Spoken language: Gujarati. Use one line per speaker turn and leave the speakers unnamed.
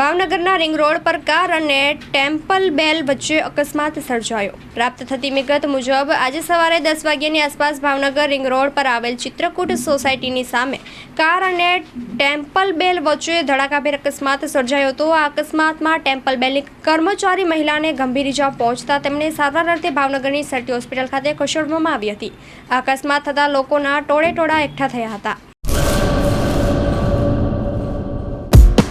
ભાવનગરના રિંગ રોડ પર કાર અને ટેમ્પલ બેલ વચ્ચે અકસ્માત સર્જાયો. પ્રાપ્ત થતી વિગત મુજબ, આજે સવારે દસ વાગ્યાની આસપાસ ભાવનગર રિંગ રોડ પર આવેલ ચિત્રકૂટ સોસાયટીની સામે કાર અને ટેમ્પલ બેલ વચ્ચે ધડાકાભેર અકસ્માત સર્જાયો હતો. આ અકસ્માતમાં ટેમ્પલ બેલની કર્મચારી મહિલાને ગંભીર ઇજા પહોંચતા તેમને સારવાર અર્થે ભાવનગરની સરટી હોસ્પિટલ ખાતે ખસેડવામાં આવી હતી. આ અકસ્માત થતાં લોકોના ટોળે ટોળા એકઠા થયા હતા.